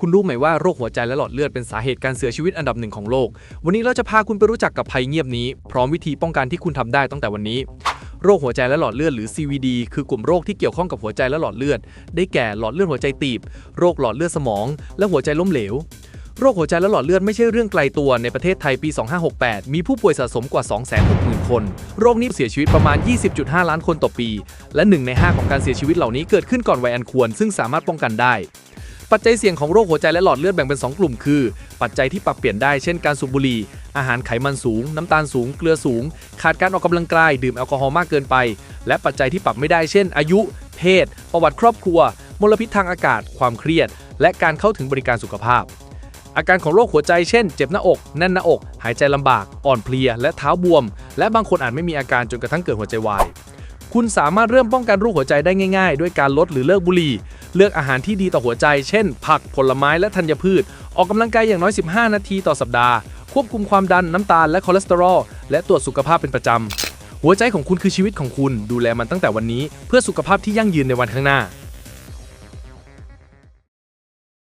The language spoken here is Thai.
คุณรู้ไหมว่าโรคหัวใจและหลอดเลือดเป็นสาเหตุการเสียชีวิตอันดับหนึ่งของโลก วันนี้เราจะพาคุณไปรู้จักกับภัยเงียบนี้ พร้อมวิธีป้องกันที่คุณทำได้ตั้งแต่วันนี้ โรคหัวใจและหลอดเลือดหรือ CVD คือกลุ่มโรคที่เกี่ยวข้องกับหัวใจและหลอดเลือด ได้แก่หลอดเลือดหัวใจตีบ โรคหลอดเลือดสมอง และหัวใจล้มเหลว โรคหัวใจและหลอดเลือดไม่ใช่เรื่องไกลตัว ในประเทศไทยปี 2568 มีผู้ป่วยสะสมกว่า 260,000 คน โรคนี้เสียชีวิตประมาณ 20.5 ล้านคนต่อปี และ 1 ใน 5 ของการเสียชีวิตเหล่านี้เกิดขึ้นก่อนวัยอันควร ซึ่งสามารถป้องกันได้ ปัจจัยเสี่ยงของโรคหัวใจและหลอดเลือดแบ่งเป็น 2 กลุ่มคือ ปัจจัยที่ปรับเปลี่ยนได้เช่นการสูบบุหรี่ อาหารไขมันสูง น้ำตาลสูง เกลือสูง ขาดการออกกำลังกาย ดื่มแอลกอฮอล์มากเกินไป และปัจจัยที่ปรับไม่ได้เช่น อายุ เพศ ประวัติครอบครัว มลพิษทางอากาศ ความเครียด และการเข้าถึงบริการสุขภาพ อาการของโรคหัวใจเช่น เจ็บหน้าอก แน่นหน้าอก หายใจลำบาก อ่อนเพลีย และเท้าบวม และบางคนอาจไม่มีอาการจนกระทั่งเกิดหัวใจวาย คุณสามารถเริ่มป้องกันโรคหัวใจได้ง่ายๆ ด้วยการลดหรือเลิกบุหรี่ เลือกอาหารที่ดีต่อหัวใจ เช่น ผักผลไม้และธัญพืช ออกกำลังกายอย่างน้อย 15 นาทีต่อสัปดาห์ ควบคุมความดันน้ำตาลและคอเลสเตอรอล และตรวจสุขภาพเป็นประจำ หัวใจของคุณคือชีวิตของคุณ ดูแลมันตั้งแต่วันนี้ เพื่อสุขภาพที่ยั่งยืนในวันข้างหน้า